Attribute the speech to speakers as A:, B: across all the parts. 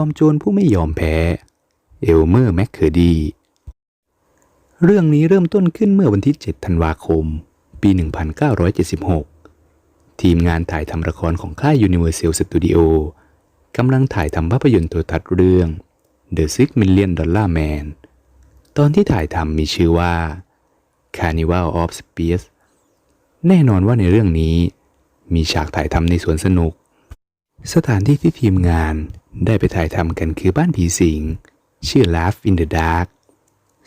A: อมโจรผู้ไม่ยอมแพ้ เอลเมอร์แมคเคอร์ดี เรื่องนี้เริ่มต้นขึ้นเมื่อวันที่ 7 ธันวาคม ปี 1976 ทีมงานถ่ายทำละครของค่าย Universal Studio กำลังถ่ายทำภาพยนตร์โทรทัศน์เรื่อง The Six Million Dollar Man ตอนที่ถ่ายทำมีชื่อว่า Carnival of Spears แน่นอนว่าในเรื่องนี้มีฉากถ่ายทำในสวนสนุก สถานที่ที่ทีมงาน ได้ไปถ่ายทำกันคือบ้านผีสิง ชื่อ Laugh in the Dark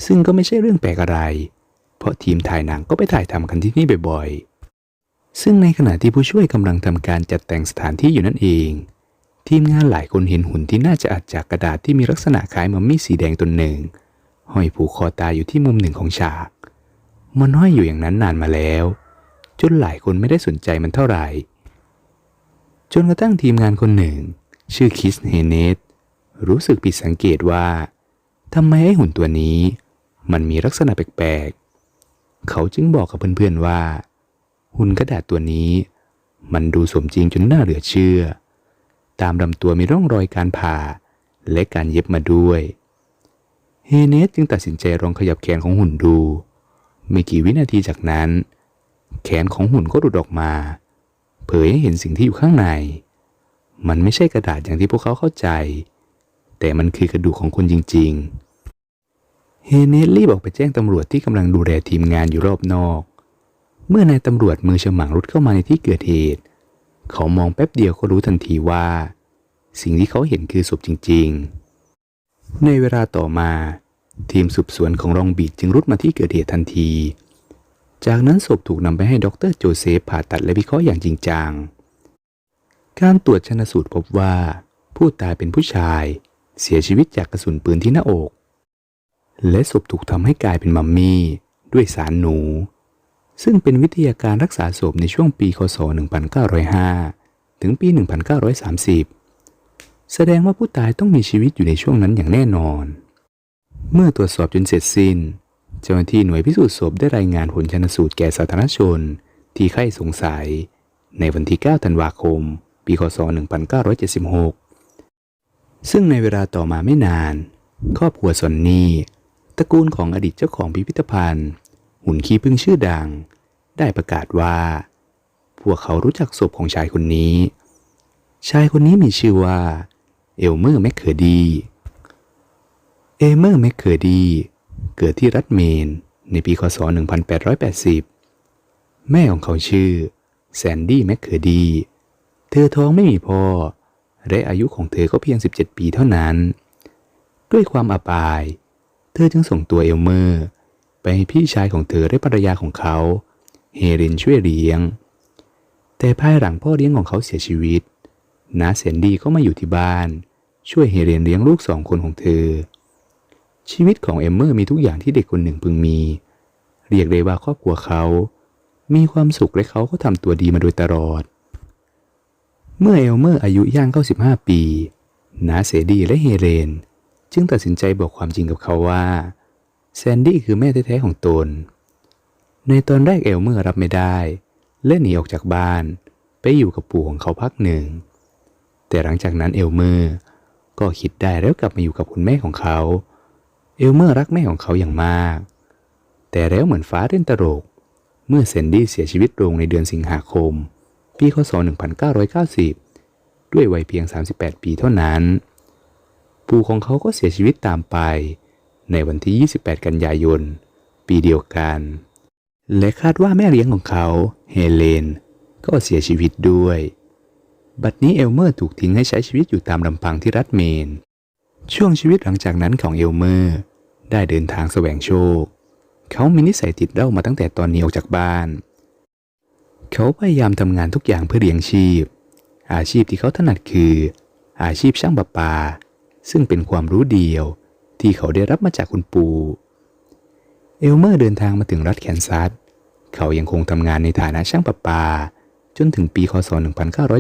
A: ซึ่งก็ไม่ใช่เรื่องแปลกอะไร เพราะทีมถ่ายหนังก็ไปถ่ายทำกันที่นี่บ่อยๆ ซึ่งในขณะที่ผู้ช่วยกำลังทำการจัดแต่งสถานที่อยู่นั่นเอง ทีมงานหลายคนเห็นหุ่นที่น่าจะอัดจากกระดาษที่มีลักษณะคล้ายมัมมี่สีแดงตนหนึ่ง ห้อยผูกคอตายอยู่ที่มุมหนึ่งของฉาก มันห้อยอยู่อย่างนั้นนานมาแล้ว จนหลายคนไม่ได้สนใจมันเท่าไหร่ จนกระทั่งทีมงานคนหนึ่ง ชื่อคิสเฮเนตรู้สึกผิดสังเกตว่าทำไมไอ้หุ่นตัวนี้ มันมีลักษณะแปลกๆ เขาจึงบอกกับเพื่อนๆว่า หุ่นกระดาษตัวนี้ มันดูสมจริงจนน่าเหลือเชื่อ ตามลำตัวมีร่องรอยการผ่า และการเย็บมาด้วย เฮเนสจึงตัดสินใจลองขยับแขนของหุ่นดู ไม่กี่วินาทีจากนั้น แขนของหุ่นก็หลุดออกมา เผยให้เห็นสิ่งที่อยู่ข้างใน มันไม่ใช่กระดาษอย่างที่พวกเขาเข้าใจ แต่มันคือกระดูกของคนจริง ๆ เฮเนสรีบออกไปแจ้งตำรวจที่กำลังดูแลทีมงานอยู่รอบนอก เมื่อนายตำรวจมือฉมังรุดเข้ามาในที่เกิดเหตุ เขามองแป๊บเดียวก็รู้ทันทีว่า สิ่งที่เขาเห็นคือศพจริง ๆ ในเวลาต่อมา ทีมสืบสวนของรองบีดจึงรุดมาที่เกิดเหตุทันที จากนั้นศพถูกนำไปให้ดรโจเซฟผ่าตัดและวิเคราะห์อย่างจริงจัง การตรวจชนสูตรพบว่า ผู้ตายเป็นผู้ชาย เสียชีวิตจากกระสุนปืนที่หน้าอก และศพถูกทำให้กลายเป็นมัมมี่ ด้วยสารหนู ซึ่งเป็นวิทยาการรักษาศพในช่วงปีคศ 1905 ถึงปี 1930 แสดงว่าผู้ตายต้องมีชีวิตอยู่ในช่วงนั้นอย่างแน่นอน เมื่อตรวจสอบจนเสร็จสิ้น เจ้าหน้าที่หน่วยพิสูจน์ศพได้รายงานผลชันสูตรแก่สาธารณชน ที่ใคร่สงสัย ในวันที่ 9 ธันวาคม ปีคศ 1976 ซึ่งในเวลาต่อมาไม่นาน ครอบครัวซอนนี่ตระกูลของอดีตเจ้าของพิพิธภัณฑ์ หุ่นขี้ผึ้งชื่อดัง ได้ประกาศว่า พวกเขารู้จักศพของชายคนนี้ ชายคนนี้มีชื่อว่า เอลเมอร์แมคเคอร์ดี เอลเมอร์แมคเคอร์ดี เกิดที่รัฐเมน ในปีคศ 1880 แม่ของเขาชื่อแซนดี้แมคเคอร์ดี เธอท้องไม่มีพ่อ และอายุของเธอก็เพียง 17 ปีเท่านั้น ด้วยความอับอาย เธอจึงส่งตัวเอลเมอร์ ไปให้พี่ชายของเธอและภรรยาของเขาเฮเรนช่วยเลี้ยง แต่ภายหลังพ่อเลี้ยงของเขาเสียชีวิตน้าแซนดี้ก็มาอยู่ที่บ้าน ช่วยเฮเรนเลี้ยงลูกสองคนของเธอ ชีวิตของเอมเมอร์มีทุกอย่างที่เด็กคนหนึ่งพึงมี เรียกได้ว่าครอบครัวเขา มีความสุขและเขาก็ทำตัวดีมาโดยตลอด เมื่อเอลเมอร์อายุย่างเข้า15 ปีนาเซดีและเฮเลน จึงตัดสินใจบอกความจริงกับเขาว่า แซนดี้คือแม่แท้ๆของตน ในตอนแรกเอลเมอร์รับไม่ได้ และหนีออกจากบ้าน ไปอยู่กับปู่ของเขาพักหนึ่ง แต่หลังจากนั้นเอลเมอร์ก็คิดได้แล้วกลับมาอยู่กับคุณแม่ของเขา เอลเมอร์รักแม่ของเขาอย่างมาก แต่แล้วเหมือนฟ้าเล่นตลก เมื่อเซนดี้เสียชีวิตลงในเดือนสิงหาคม ปีคศ 1990 ด้วยวัยเพียง 38 ปีเท่านั้น ปู่ของเขาก็เสียชีวิตตามไป ในวันที่ 28 กันยายน ปีเดียวกัน และคาดว่าแม่เลี้ยงของเขา เฮเลน ก็เสียชีวิตด้วย บัดนี้เอลเมอร์ถูกทิ้งให้ใช้ชีวิตอยู่ตามลำพังที่รัฐเมน ช่วงชีวิตหลังจากนั้นของเอลเมอร์ได้เดินทางแสวงโชค เขามีนิสัยติดเหล้ามาตั้งแต่ตอนนี้ออกจากบ้าน เขาพยายามทำงานทุกอย่างเพื่อเลี้ยงชีพ อาชีพที่เขาถนัดคือ อาชีพช่างประปา ซึ่งเป็นความรู้เดียวที่เขาได้รับมาจากคุณปู่เอลเมอร์เดินทางมาถึงรัฐแคนซัส เขายังคงทำงานในฐานะช่างประปา จนถึงปีคศ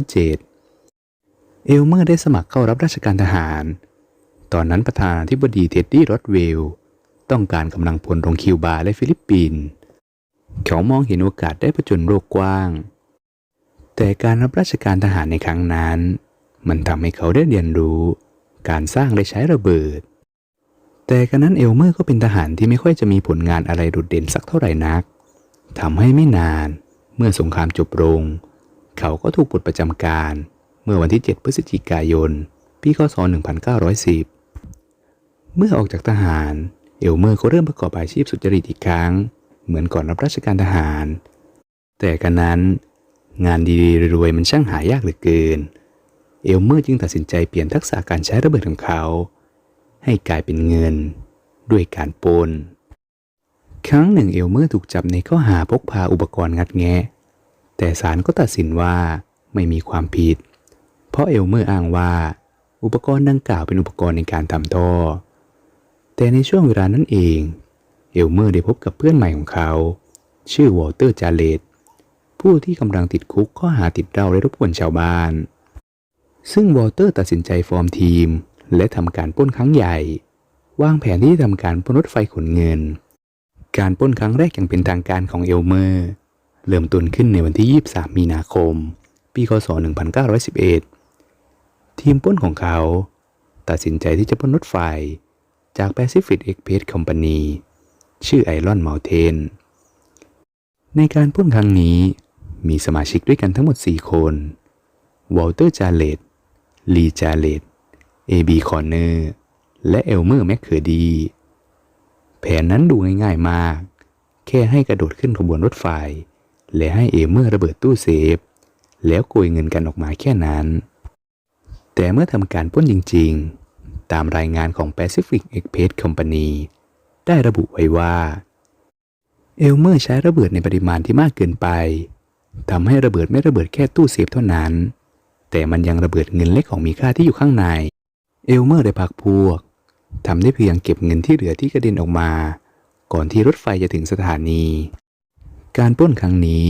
A: 1907 เอลเมอร์ได้สมัครเข้ารับราชการทหาร ตอนนั้นประธานาธิบดีเท็ดดี้โรดเวลต้องการกำลังพลลงคิวบาและฟิลิปปินส์ เขามองเห็นโอกาสได้ผจญโลกกว้าง แต่การรับราชการทหารในครั้งนั้น มันทำให้เขาได้เรียนรู้ การสร้างและใช้ระเบิด แต่กันนั้นเอลเมอร์ก็เป็นทหารที่ไม่ค่อยจะมีผลงานอะไรโดดเด่นสักเท่าไหร่นักทำให้ไม่นานเมื่อสงครามจบลง เขาก็ถูกปลดประจำการ เมื่อวันที่ 7 พฤศจิกายน ปีคศ 1910 เมื่อออกจากทหาร เอลเมอร์ก็เริ่มประกอบอาชีพสุจริตอีกครั้ง เหมือนก่อนรับราชการทหาร แต่กันนั้น งานดีๆรวยๆมันช่างหายากเหลือเกิน เอลเมอร์จึงตัดสินใจเปลี่ยนทักษะการใช้ระเบิดของเขา ให้กลายเป็นเงิน ด้วยการปนครั้งหนึ่งเอลเมอร์ถูกจับในข้อหาพกพาอุปกรณ์งัดแงะ แต่ศาลก็ตัดสินว่าไม่มีความผิด เพราะเอลเมอร์อ้างว่า อุปกรณ์ดังกล่าวเป็นอุปกรณ์ในการทำท่อ แต่ในช่วงเวลานั้นเอง เอลเมอร์ได้พบกับเพื่อนใหม่ของเขา ชื่อวอลเตอร์จาเลตผู้ที่กำลังติดคุกข้อหาติดเหล้าและรบกวนชาวบ้าน ซึ่งวอลเตอร์ตัดสินใจฟอร์มทีม และทำการปล้นครั้งใหญ่ วางแผนที่จะทำการปล้นรถไฟขนเงิน การปล้นครั้งแรกอย่างเป็นทางการของเอลเมอร์ เริ่มต้นขึ้นในวันที่ 23 มีนาคม ปีคศ 1911 ทีมปล้นของเขา ตัดสินใจที่จะปล้นรถไฟจาก Pacific Express Company ชื่อไอรอนเมลเทน ในการปล้นครั้งนี้มีสมาชิกด้วยกันทั้งหมด 4 คน วอลเตอร์จาเลตลีจาเลตเอบีคอร์เนอร์ และเอลเมอร์แมคเคอร์ดี แผนนั้นดูง่ายๆมาก แค่ให้กระโดดขึ้นขบวนรถไฟ และให้เอลเมอร์ระเบิดตู้เซฟ แล้วโกยเงินกันออกมาแค่นั้น แต่เมื่อทำการป้นจริงๆ ตามรายงานของ Pacific Express Company ได้ระบุไว้ว่า เอลเมอร์ใช้ระเบิดในปริมาณที่มากเกินไปทำให้ระเบิดไม่ระเบิดแค่ตู้เซฟเท่านั้น แต่มันยังระเบิดเงินเล็กของมีค่าที่อยู่ข้างใน เอลเมอร์ได้พักพวกทำได้เพียงเก็บเงินที่เหลือที่กระเด็นออกมา ก่อนที่รถไฟจะถึงสถานี การป้นครั้งนี้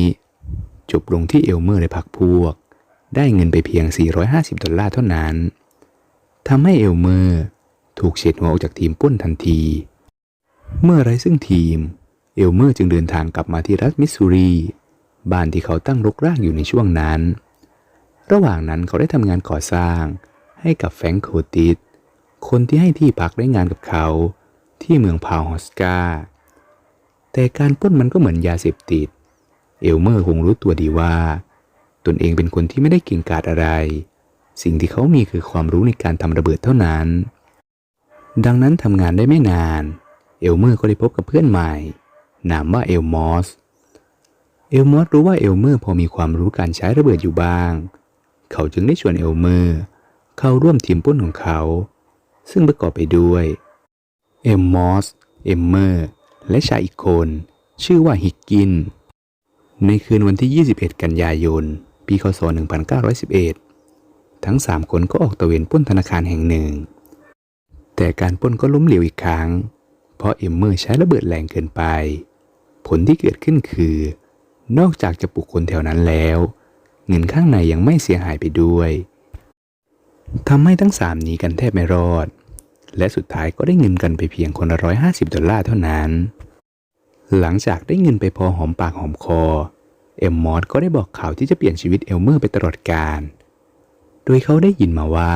A: จบลงที่เอลเมอร์ได้พักพวก ได้เงินไปเพียง 450 ดอลลาร์เท่านั้นทำให้เอลเมอร์ ถูกเฉดหัวออกจากทีมป้นทันที เมื่อไรซึ่งทีม เอลเมอร์จึงเดินทางกลับมาที่รัฐมิสซูรี บ้านที่เขาตั้งรกรากอยู่ในช่วงนั้น ระหว่างนั้นเขาได้ทำงานก่อสร้าง ให้กับแฟรงค์โคติสคนที่ให้ที่พักได้งานกับเขา ที่เมืองพาวฮอสกา แต่การป้นมันก็เหมือนยาเสพติด เอลเมอร์คงรู้ตัวดีว่า ตนเองเป็นคนที่ไม่ได้เก่งกาจอะไร สิ่งที่เขามีคือความรู้ในการทำระเบิดเท่านั้น ดังนั้นทำงานได้ไม่นาน เอลเมอร์ก็ได้พบกับเพื่อนใหม่ นามว่าเอลมอส เอลมอสรู้ว่าเอลเมอร์พอมีความรู้การใช้ระเบิดอยู่บ้าง เขาจึงได้ชวนเอลเมอร์เข้าร่วมทีมป้นของเขา ซึ่งประกอบไปด้วย เอลมอส เอมเมอร์ และชายอีกคน ชื่อว่าฮิกกิน ในคืนวันที่ 21 กันยายน ปีคศ 1911 ทั้ง 3 คนก็ออกตะเวนป้นธนาคารแห่งหนึ่ง แต่การป้นก็ล้มเหลวอีกครั้ง เพราะเอมเมอร์ใช้ระเบิดแรงเกินไป ผลที่เกิดขึ้นคือ นอกจากจะปลุกคนแถวนั้นแล้ว เงินข้างในยังไม่เสียหายไปด้วยทำให้ทั้งสามหนีกันแทบไม่รอด และสุดท้ายก็ได้เงินกันไปเพียงคนละร้อยห้าสิบดอลลาร์เท่านั้น หลังจากได้เงินไปพอหอมปากหอมคอ เอ็มมอสก็ได้บอกข่าวที่จะเปลี่ยนชีวิตเอลเมอร์ไปตลอดกาล โดยเขาได้ยินมาว่า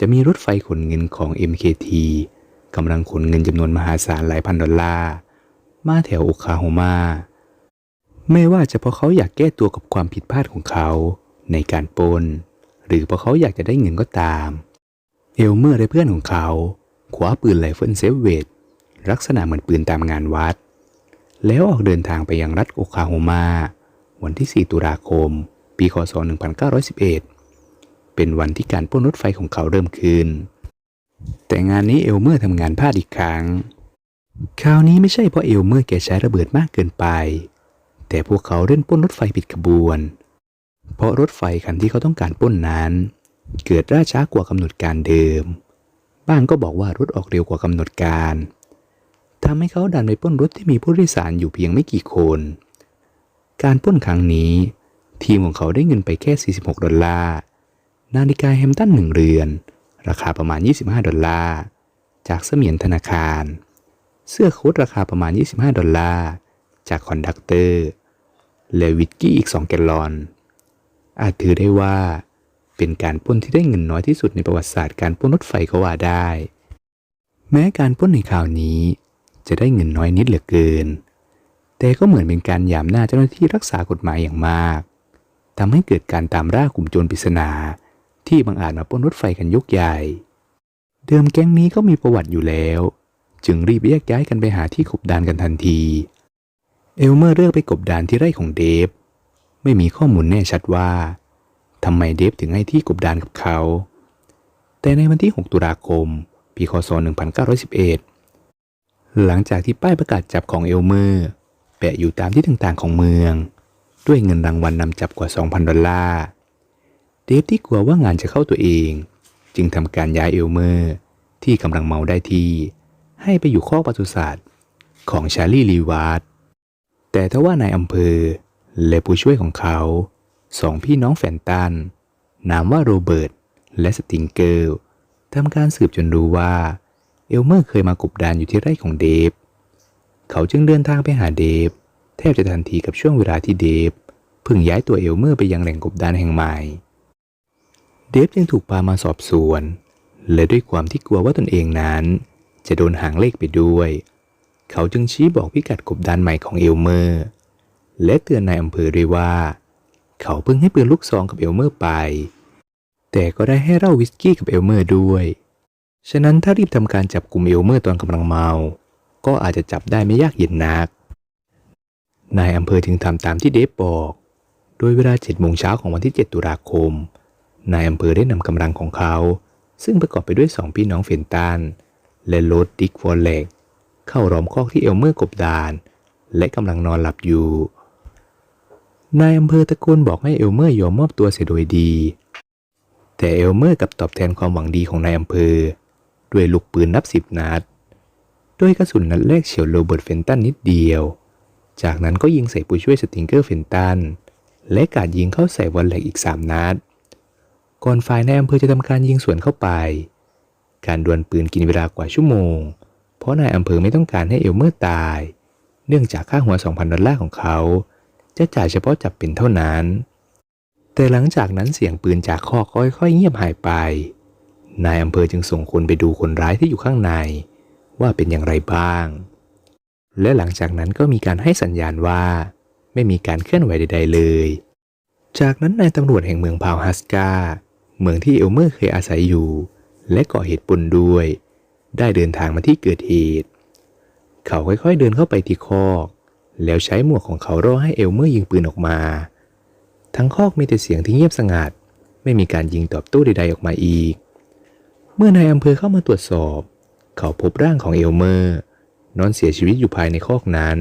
A: จะมีรถไฟขนเงินของ MKT กำลังขนเงินจำนวนมหาศาลหลายพันดอลลาร์มาแถวโอคลาโฮมาไม่ว่าจะเพราะเขาอยากแก้ตัวกับความผิดพลาดของเขาในการปนหรือเพราะเขาอยากจะได้เงินก็ตาม เอลเมอร์และเพื่อนของเขาคว้าปืนไรเฟิลเซฟเวตลักษณะเหมือนปืนตามงานวัด แล้วออกเดินทางไปยังรัฐโอคลาโฮมาวันที่ 4 ตุลาคม ปี คศ 1911 เป็นวันที่การปล้นรถไฟของเขาเริ่มขึ้น แต่งานนี้เอลเมอร์ทำงานพลาดอีกครั้ง คราวนี้ไม่ใช่เพราะเอลเมอร์แกใช้ระเบิดมากเกินไป แต่พวกเขาเล่นป้นรถไฟผิดขบวน เพราะรถไฟคันที่เขาต้องการป้นนั้น เกิดล่าช้ากว่ากำหนดการเดิม บ้างก็บอกว่ารถออกเร็วกว่ากำหนดการทำให้เขาดันไปป้นรถที่มีผู้โดยสารอยู่เพียงไม่กี่คน การป้นครั้งนี้ ทีมของเขาได้เงินไปแค่ 46 ดอลลาร์ นาฬิกาแฮมตันหนึ่งเรือน ราคาประมาณ 25 ดอลลาร์ จากเสมียนธนาคาร เสื้อโค้ทราคาประมาณ 25 ดอลลาร์ จากคอนดักเตอร์และวิสกี้อีก 2 แกลลอน อาจถือได้ว่าเป็นการป้นที่ได้เงินน้อยที่สุดในประวัติศาสตร์การป้นรถไฟก็ว่าได้ แม้การป้นในคราวนี้ จะได้เงินน้อยนิดเหลือเกิน แต่ก็เหมือนเป็นการยามหน้าเจ้าหน้าที่รักษากฎหมายอย่างมากทำให้เกิดการตามล่ากลุ่มโจรปริศนา ที่บังอาจมาปล้นรถไฟกันยกใหญ่ เดิมแก๊งนี้ก็มีประวัติอยู่แล้ว จึงรีบแยกย้ายกันไปหาที่กบดานกันทันที เอลเมอร์เลือกไปกบดานที่ไร่ของเดฟ ไม่มีข้อมูลแน่ชัดว่าทำไมเดฟถึงให้ที่กบดานกับเขา แต่ในวันที่ 6 ตุลาคม ปี คศ 1911 หลังจากที่ป้ายประกาศจับของเอลเมอร์ แปะอยู่ตามที่ต่างๆของเมือง ด้วยเงินรางวัลนนำจับกว่า 2,000 ดอลลาร์ เดฟที่กลัวว่างานจะเข้าตัวเอง จึงทำการย้ายเอลเมอร์ที่กำลังเมาได้ที่ ให้ไปอยู่ข้อกปศุสัตว์ของชาลีลีวาร์ดแต่ถ้าว่านายอำเภอและผู้ช่วยของเขาสองพี่น้องแฟนตัน นามว่าโรเบิร์ตและสติงเกิลทำการสืบจนรู้ว่า เอลเมอร์เคยมากบดานอยู่ที่ไร่ของเดฟ เขาจึงเดินทางไปหาเดฟ แทบจะทันทีกับช่วงเวลาที่เดฟเพิ่งย้ายตัวเอลเมอร์ไปยังแหล่งกบดานแห่งใหม่ เดฟจึงถูกพามาสอบสวน และด้วยความที่กลัวว่าตนเองนั้น จะโดนหางเลขไปด้วย เขาจึงชี้บอกพิกัดกบดานใหม่ของเอลเมอร์ และเตือนนายอำเภอด้วยว่า เขาเพิ่งให้ปืนลูกซองกับเอลเมอร์ไป แต่ก็ได้ให้เหล้าวิสกี้กับเอลเมอร์ด้วย ฉะนั้นถ้ารีบทำการจับกลุ่มเอลเมอร์ตอนกำลังเมา ก็อาจจะจับได้ไม่ยากเย็นนัก นายอำเภอจึงทำตามที่เดฟบอก โดยเวลา7โมงเช้าของวันที่ 7 ตุลาคม นายอำเภอได้นำกำลังของเขา ซึ่งประกอบไปด้วยสองพี่น้องเฟนตันและโรดดิกฟอร์เล็กเข้าล้อมคอกที่เอลเมอร์กบดาน และกำลังนอนหลับอยู่ นายอำเภอตะโกนบอกให้เอลเมอร์ยอมมอบตัวเสียโดยดี แต่เอลเมอร์กลับตอบแทนความหวังดีของนายอำเภอ ด้วยลูกปืนนับสิบนัดโดยกระสุนนัดแรกเฉียวโรเบิร์ตเฟนตันนิดเดียว จากนั้นก็ยิงใส่ผู้ช่วยสติงเกอร์เฟนตันและกาดยิงเข้าใส่วอลเล็กอีกสามนัด ก่อนฝ่ายนอำเภอจะทำการยิงสวนเข้าไป การดวลปืนกินเวลากว่าชั่วโมง เพราะนายอำเภอไม่ต้องการให้เอลเมอร์ตาย เนื่องจากค่าหัว 2,000 ดอลลาร์ของเขา จะจ่ายเฉพาะจับเป็นเท่านั้น แต่หลังจากนั้นเสียงปืนจากคอค่อยๆเงียบหายไป นายอำเภอจึงส่งคนไปดูคนร้ายที่อยู่ข้างใน ว่าเป็นอย่างไรบ้าง และหลังจากนั้นก็มีการให้สัญญาณว่า ไม่มีการเคลื่อนไหวใด ๆ เลย จากนั้นนายตำรวจแห่งเมืองพาวฮัสกา เมืองที่เอลเมอร์เคยอาศัยอยู่ และก่อเหตุปนด้วย ได้เดินทางมาที่เกิดเหตุ เขาค่อยๆเดินเข้าไปที่คอก แล้วใช้หมวกของเขารอให้เอลเมอร์ยิงปืนออกมา ทั้งคอกมีแต่เสียงที่เงียบสงัด ไม่มีการยิงตอบโต้ใดๆออกมาอีก เมื่อนายอำเภอเข้ามาตรวจสอบ เขาพบร่างของเอลเมอร์ นอนเสียชีวิตอยู่ภายในคอกนั้น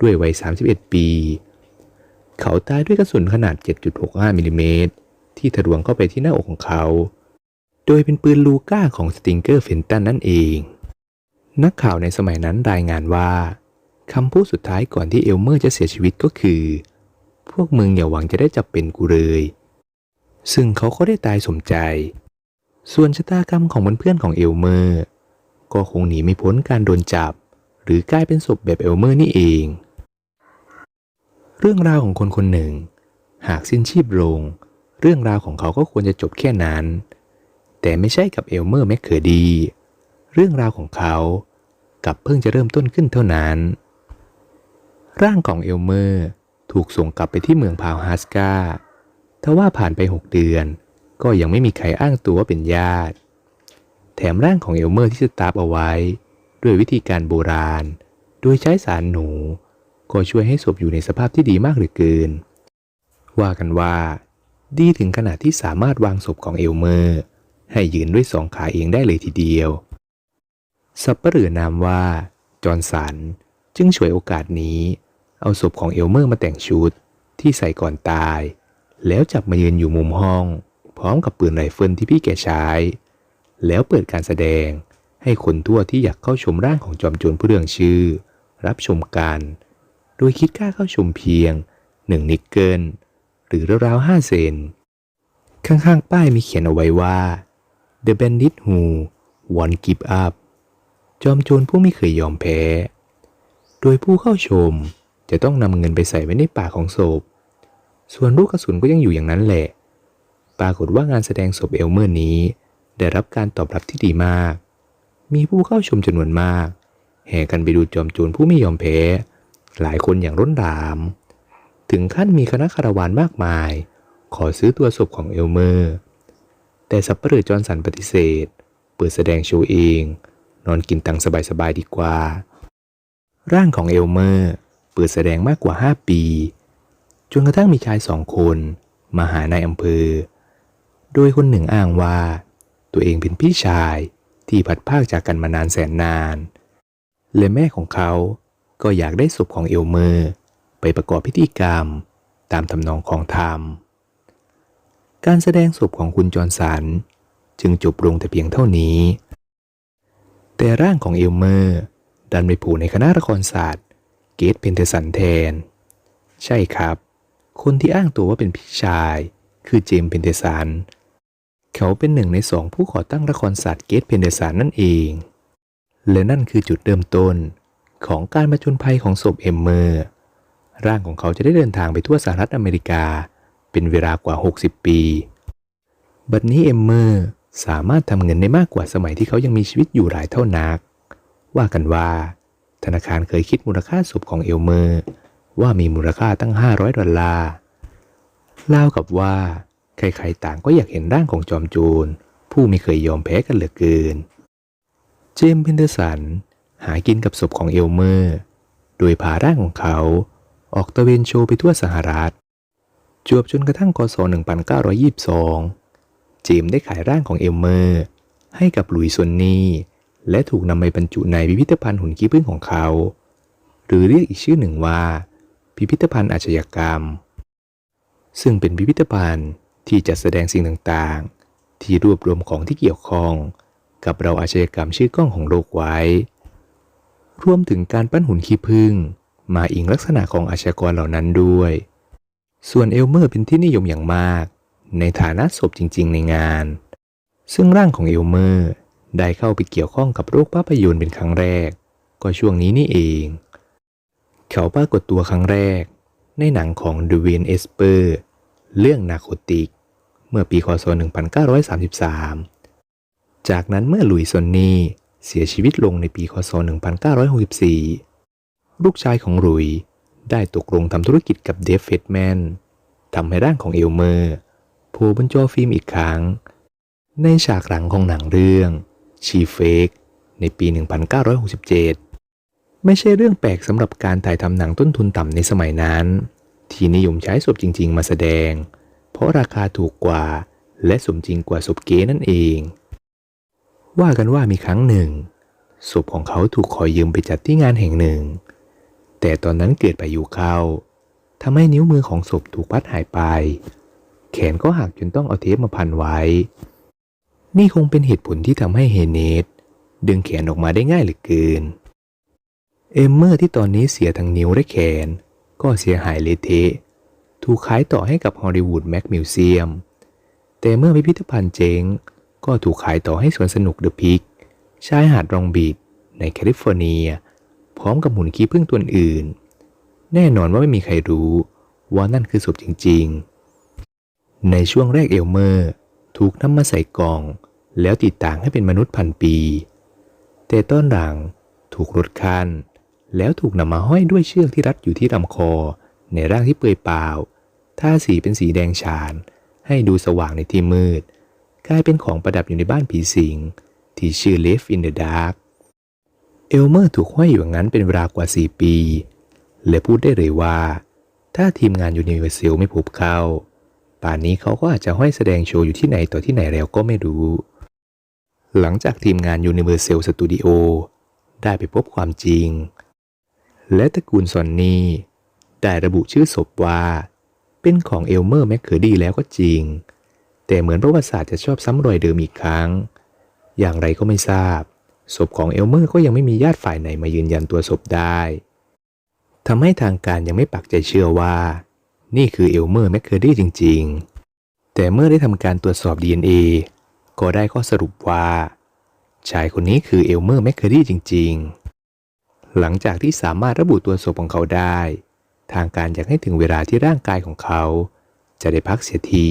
A: ด้วยวัย 31 ปี เขาตายด้วยกระสุนขนาด 7.65มิลลิเมตร ที่ทะลวงเข้าไปที่หน้าอกของเขา โดยเป็นปืนลูก้าของสติงเกอร์เฟนตันนั่นเอง นักข่าวในสมัยนั้นรายงานว่าคำพูดสุดท้ายก่อนที่เอลเมอร์จะเสียชีวิตก็คือ พวกมึงอย่าหวังจะได้จับเป็นกูเลย ซึ่งเขาก็ได้ตายสมใจ ส่วนชะตากรรมของเพื่อนๆของเอลเมอร์ ก็คงหนีไม่พ้นการโดนจับ หรือกลายเป็นศพแบบเอลเมอร์นี่เอง เรื่องราวของคนคนหนึ่ง หากสิ้นชีพลง เรื่องราวของเขาก็ควรจะจบแค่นั้น แต่ไม่ใช่กับเอลเมอร์แมคเคอร์ดี เรื่องราวของเขากับเพิ่งจะเริ่มต้นขึ้นเท่านั้น ร่างของเอลเมอร์ถูกส่งกลับไปที่เมืองพาวฮัสกาทว่าผ่านไป 6 เดือน ก็ยังไม่มีใครอ้างตัวว่าเป็นญาติ แถมร่างของเอลเมอร์ที่สตาร์ฟเอาไว้ ด้วยวิธีการโบราณ โดยใช้สารหนู ก็ช่วยให้ศพอยู่ในสภาพที่ดีมากเหลือเกิน ว่ากันว่า ดีถึงขนาดที่สามารถวางศพของเอลเมอร์ ให้ยืนด้วยสองขาเองได้เลยทีเดียว สับปะเหร่อนามว่า จอห์นสันจึงฉวยโอกาสนี้ เอาศพของเอลเมอร์มาแต่งชุดที่ใส่ก่อนตาย แล้วจับมายืนอยู่มุมห้อง พร้อมกับปืนไรเฟิลที่พี่แกใช้ แล้วเปิดการแสดงให้คนทั่วที่อยากเข้าชมร่างของจอมโจรผู้เรื่องชื่อ รับชมกัน โดยคิดค่าเข้าชมเพียงหนึ่งนิกเกิล หรือราวๆห้าเซน ข้างๆ ป้ายมีเขียนเอาไว้ว่า The Bandit Who Won't Give Up จอมโจรผู้ไม่เคยยอมแพ้ โดยผู้เข้าชมจะต้องนำเงินไปใส่ไว้ในปากของศพ ส่วนลูกกระสุนก็ยังอยู่อย่างนั้นแหละ ปรากฏว่างานแสดงศพเอลเมอร์นี้ ได้รับการตอบรับที่ดีมาก มีผู้เข้าชมจำนวนมาก แห่กันไปดูจอมโจรผู้ไม่ยอมแพ้ หลายคนอย่างร้นราม ถึงขั้นมีคณะคารวานมากมาย ขอซื้อตัวศพของเอลเมอร์ แต่สับเปลือจอห์นสันปฏิเสธ เปิดแสดงโชว์เอง นอนกินตังสบายๆดีกว่า ร่างของเอลเมอร์เปิดแสดงมากกว่า 5 ปี จนกระทั่งมีชายสองคนมาหานายอำเภอ โดยคนหนึ่งอ้างว่า ตัวเองเป็นพี่ชายที่พัดภาคจากกันมานานแสนนาน และแม่ของเขาก็อยากได้ศพของเอลเมอร์ ไปประกอบพิธีกรรมตามทำนองของธรรม การแสดงศพของคุณจอร์นสันจึงจบลงแต่เพียงเท่านี้ แต่ร่างของเอลเมอร์ดันไปผูในคณะละครศาสตร์เกตเพนเทสันแทน ใช่ครับ คนที่อ้างตัวว่าเป็นพี่ชาย คือเจมส์เพนเทสัน เขาเป็นหนึ่งในสองผู้ก่อตั้งละครศาสตร์เกตเพนเทสันนั่นเอง และนั่นคือจุดเริ่มต้นของการมาจนภัยของศพเอมเมอร์ ร่างของเขาจะได้เดินทางไปทั่วสหรัฐอเมริกา เป็นเวลากว่า 60 ปี บัดนี้เอมเมอร์สามารถทำเงินได้มากกว่าสมัยที่เขายังมีชีวิตอยู่หลายเท่านัก ว่ากันว่า ธนาคารเคยคิดมูลค่าศพของเอลเมอร์ ว่ามีมูลค่าตั้ง 500 ดอลลาร์เล่ากับว่าใครๆต่างก็อยากเห็นร่างของจอมโจรผู้ไม่เคยยอมแพ้กันเหลือเกิน เจมส์เพนเดอร์สันหากินกับศพของเอลเมอร์ โดยพาร่างของเขา ออกตะเวนโชว์ไปทั่วสหรัฐ จวบจนกระทั่งกศ1922 เจมส์ได้ขายร่างของเอลเมอร์ ให้กับหลุยส์ซวนนี่ และถูกนำไปบรรจุในพิพิธภัณฑ์หุ่นขี้ผึ้งของเขา หรือเรียกอีกชื่อหนึ่งว่า พิพิธภัณฑ์อาชญากรรม ซึ่งเป็นพิพิธภัณฑ์ที่จัดแสดงสิ่งต่างๆ ที่รวบรวมของที่เกี่ยวข้อง กับเราอาชญากรรมชื่อกล้องของโลกไว้ รวมถึงการปั้นหุ่นขี้ผึ้ง มาอิงลักษณะของอาชญากรเหล่านั้นด้วย ส่วนเอลเมอร์เป็นที่นิยมอย่างมาก ในฐานะศพจริง ๆ ในงาน ซึ่งร่างของเอลเมอร์ได้เข้าไปเกี่ยวข้องกับโรคภาพยนตร์เป็นครั้งแรก ก็ช่วงนี้นี่เอง เขาปรากฏตัวครั้งแรก ในหนังของดูเวนเอสเปอร์เรื่องนาโคติก เมื่อปีคศ 1933 จากนั้นเมื่อหลุยส์ซอนนี่เสียชีวิตลงในปีคศ 1964 ลูกชายของหลุยได้ตกลงทำธุรกิจกับเดฟเฟดแมนทำให้ร่างของเอลเมอร์โผล่บนจอฟิล์มอีกครั้ง ในฉากหลังของหนังเรื่องชีเฟกในปี 1967 ไม่ใช่เรื่องแปลกสำหรับการถ่ายทำหนังต้นทุนต่ำในสมัยนั้น ที่นิยมใช้ศพจริง ๆ มาแสดง เพราะราคาถูกกว่า และสมจริงกว่าศพเก๋นั่นเอง ว่ากันว่ามีครั้งหนึ่งศพของเขาถูกขอยืมไปจัดที่งานแห่งหนึ่ง แต่ตอนนั้นเกิดพายุเข้าทำให้นิ้วมือของศพถูกพัดหายไป แขนก็หักจนต้องเอาเทปมาพันไว้ นี่คงเป็นเหตุผลที่ทำให้เฮเนตดึงแขนออกมาได้ง่ายเหลือเกิน เอมเมอร์ที่ตอนนี้เสียทั้งนิ้วและแขน ก็เสียหายเละเทะ ถูกขายต่อให้กับฮอลลีวูดแม็กมิวเซียม แต่เมื่อพิพิธภัณฑ์เจ๊ง ก็ถูกขายต่อให้สวนสนุกเดอะพิก ชายหาดรองบีดในแคลิฟอร์เนีย พร้อมกับหุ่นขี้ผึ้งตัวอื่น แน่นอนว่าไม่มีใครรู้ว่านั่นคือศพจริงๆ ในช่วงแรกเอลเมอร์ ถูกนำมาใส่กล่อง แล้วติดต่างให้เป็นมนุษย์พันปี แต่ต้นหลังถูกรถคัน แล้วถูกนำมาห้อยด้วยเชือกที่รัดอยู่ที่ลำคอ ในร่างที่เปื่อยเปล่าท่าสีเป็นสีแดงฉาน ให้ดูสว่างในที่มืด กลายเป็นของประดับอยู่ในบ้านผีสิง ที่ชื่อ Live in the Dark เอลเมอร์ถูกห้อยอยู่อย่างนั้นเป็นเวลากว่า 4 ปี และพูดได้เลยว่า ถ้าทีมงานยูนิเวอร์แซลไม่พบเข้าป่านนี้เขาก็อาจจะห้อยแสดงโชว์อยู่ที่ไหนต่อที่ไหนแล้วก็ไม่รู้ หลังจากทีมงาน Universal Studio ได้ไปพบความจริง และตระกูลซอนนี่ได้ระบุชื่อศพว่า เป็นของเอลเมอร์แมคเคอร์ดีแล้วก็จริง แต่เหมือนประวัติศาสตร์จะชอบซ้ำรอยเดิมอีกครั้ง อย่างไรก็ไม่ทราบ ศพของเอลเมอร์ก็ยังไม่มีญาติฝ่ายไหนมายืนยันตัวศพได้ทำให้ทางการยังไม่ปักใจเชื่อว่า นี่คือเอลเมอร์แมคเคอร์ดีจริง ๆ แต่เมื่อได้ทำการตรวจสอบ DNA ก็ได้ข้อสรุปว่า ชายคนนี้คือเอลเมอร์แมคเคอรี่จริง ๆ หลังจากที่สามารถระบุตัวศพของเขาได้ ทางการอยากให้ถึงเวลาที่ร่างกายของเขา จะได้พักเสียที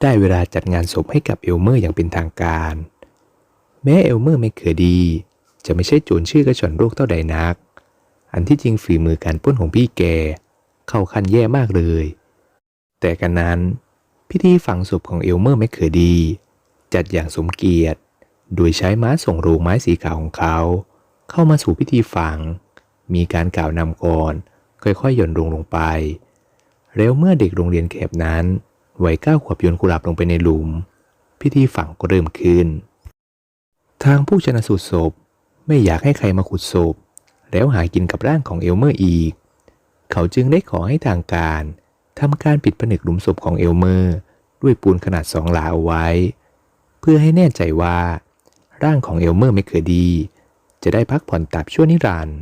A: ได้เวลาจัดงานศพให้กับเอลเมอร์อย่างเป็นทางการ แม้เอลเมอร์ไม่เคยดี จะไม่ใช่โจรชื่อกระชอนโรคเท่าใดนัก อันที่จริงฝีมือการป้นของพี่แก เข้าขั้นแย่มากเลย แต่กันนั้น พิธีฝังศพของเอลเมอร์ไม่เคยดี จัดอย่างสมเกียรติ โดยใช้ม้าส่งโรงไม้สีขาวของเขา เข้ามาสู่พิธีฝัง มีการกล่าวนำก่อน ค่อยๆหย่อนลงลงไป แล้วเมื่อเด็กโรงเรียนแคบนั้นวัยเก้าขวบโยนกุหลาบลงไปในหลุม พิธีฝังก็เริ่มขึ้น ทางผู้ชนะสูตรศพไม่อยากให้ใครมาขุดศพ แล้วหากินกับร่างของเอลเมอร์อีก เขาจึงได้ขอให้ทางการทำการปิดผนึกหลุมศพของเอลเมอร์ ด้วยปูนขนาดสองหลาเอาไว้ เพื่อให้แน่ใจว่า ร่างของเอลเมอร์ไม่เคยดี จะได้พักผ่อนตับชั่วนิรันดร์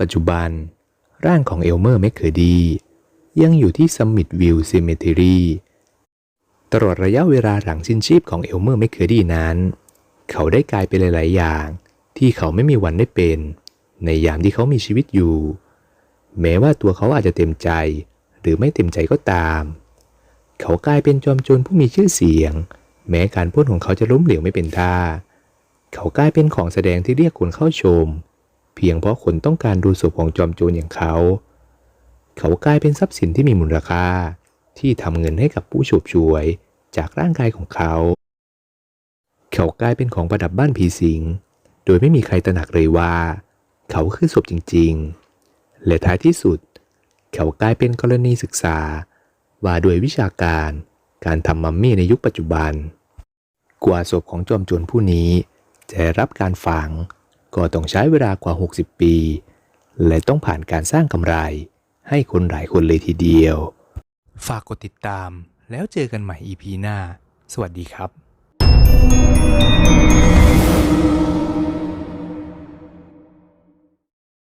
A: ปัจจุบัน ร่างของเอลเมอร์ไม่เคยดี ยังอยู่ที่ซัมมิตวิวซิมเมทรีตลอดระยะเวลาหลังสิ้นชีพของเอลเมอร์ไม่เคยดีนั้น เขาได้กลายเป็นหลาย ๆ อย่าง ที่เขาไม่มีวันได้เป็น ในยามที่เขามีชีวิตอยู่ แม้ว่าตัวเขาอาจจะเต็มใจ หรือไม่เต็มใจก็ตาม เขากลายเป็นจอมโจรผู้มีชื่อเสียง แม้การปล้นของเขาจะล้มเหลวไม่เป็นท่า เขากลายเป็นของแสดงที่เรียกคนเข้าชม เพียงเพราะคนต้องการดูศพของจอมโจรอย่างเขา เขากลายเป็นทรัพย์สินที่มีมูลค่า ที่ทำเงินให้กับผู้ฉบฉวยจากร่างกายของเขา เขากลายเป็นของประดับบ้านผีสิง โดยไม่มีใครตระหนักเลยว่า เขาคือศพจริงๆ และท้ายที่สุด เขากลายเป็นกรณีศึกษา ว่าโดวยวิชาการการทำมัมมี่ในยุคปัจจุบัน กว่าศพของจอมโจรผู้นี้ จะรับการฝัง ก็ต้องใช้เวลากว่า 60 ปี และต้องผ่านการสร้างกำไร ให้คนหลายคนเลยทีเดียว ฝากกดติดตามแล้วเจอกันใหม่ EP หน้า สวัสดีครับ Música